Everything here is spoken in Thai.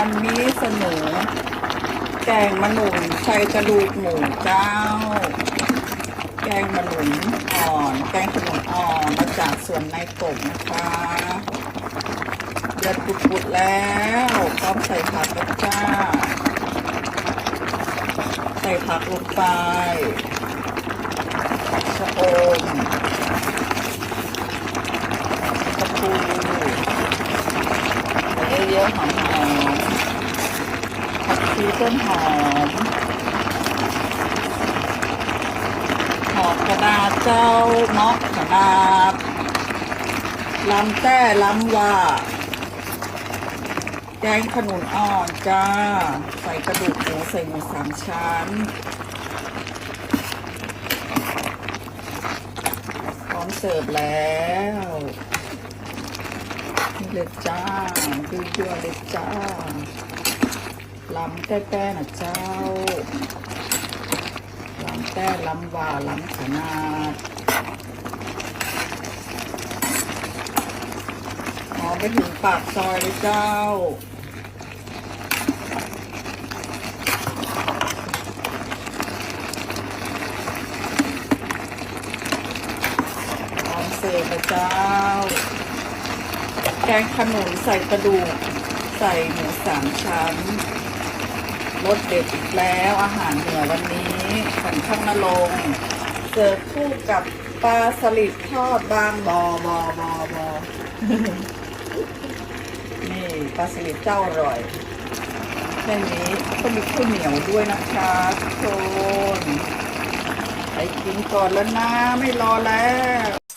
วันนี้เสนอ แกงมะหนุนใส่กระดูกหมูเจ้า แกงมะหนุนอ่อน แกงขนุนอ่อนมาจากสวนในกบนะคะเดือดปุดๆแล้วพร้อมใส่ผักแล้วจ้า ใส่ผักลงไปชะอมกระปูใส่เยอะๆหอมผักชีต้นหอมหอมกระดาษเจ้าเนาะกระดาษลำแต้ลำว่าแกงขนุนอ่อนจ้า ใส่กระดูกหมูใส่หมูสามชั้นพร้อมเสิร์ฟแล้ว เลยจ้าดูเยอะเลยจ้าลำแต้ๆนะเจ้าลำแต่ลำว่าลำขนาดหอมไปถึงปากซอยเลยเจ้าหอมเสิร์ฟเลยเจ้า แกงขนุนใส่กระดูก ใส่หมูสามชั้นรสเด็ดอีกแล้วอาหารเหนือวันนี้ของข้างนรงเสิร์ฟคู่กับปลาสลิดทอดบางบอบอบอบอนี่ปลาสลิดเจ้าอร่อยแค่นี้ก็มีข้าวเหนียวด้วยนะคะทุกคนไปกินก่อนแล้วนะ ไม่รอแล้ว